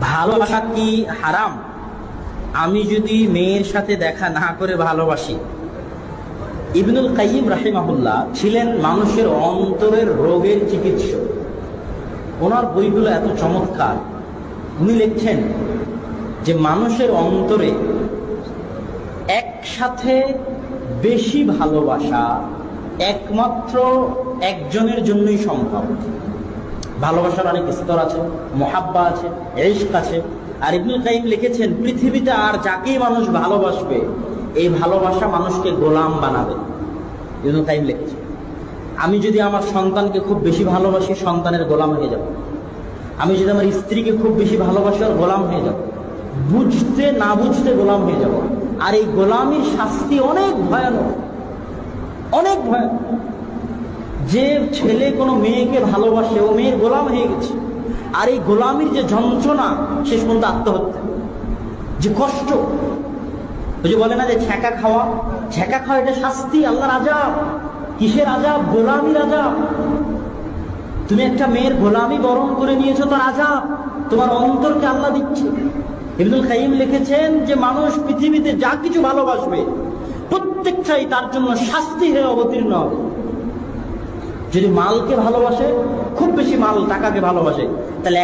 ভালোবাসা কি হারাম? আমি যদি মেয়ের সাথে দেখা না করে ভালোবাসি। ইবনুল কাইম রাহিমাহুল্লাহ ছিলেন মানুষের অন্তরের রোগের চিকিৎসক। ওনার বইগুলো এত চমৎকার। উনি লিখছেন যে মানুষের অন্তরে একসাথে বেশি ভালোবাসা একমাত্র একজনের জন্যই সম্ভব। ভালোবাসার অনেক স্তর আছে, মহাব্বা আছে এশক আছে। আর ইবনুল কাইম লিখেছেন, পৃথিবীতে আর যাকেই মানুষ ভালোবাসবে, এই ভালোবাসা মানুষকে গোলাম বানাবে। ইবনুল কাইম লিখেছেন, আমি যদি আমার সন্তানকে খুব বেশি ভালোবাসি, সন্তানের গোলাম হয়ে যাব। আমি যদি আমার স্ত্রীকে খুব বেশি ভালোবাসি আর গোলাম হয়ে যাব। বুঝতে না বুঝতে গোলাম হয়ে যাব। আর এই গোলামির শাস্তি অনেক ভয়ানক অনেক ভয়ানক। যে ছেলে কোনো মেয়েকে ভালোবাসে, ও মেয়ের গোলাম হয়ে গেছে। আর এই গোলামির যে যন্ত্রণা, শেষ পর্যন্ত আত্মহত্যা। যে কষ্ট। ওই যে বলে না যে ছ্যাঁকা খাওয়া? ছ্যাঁকা খাওয়া এটা শাস্তি আল্লাহ আজাব কিসের আজাব গোলামির আজাব তুমি একটা মেয়ের গোলামি বরণ করে নিয়েছো তো আজাব তোমার অন্তরকে আল্লাহ দিচ্ছে। ইবনুল কাইম লিখেছেন যে মানুষ পৃথিবীতে যা কিছু ভালোবাসবে, প্রত্যেকটাই তার জন্য শাস্তি হয়ে অবতীর্ণ হবে। যদি মালকে ভালোবাসে খুব বেশি মাল টাকাকে ভালোবাসে তাহলে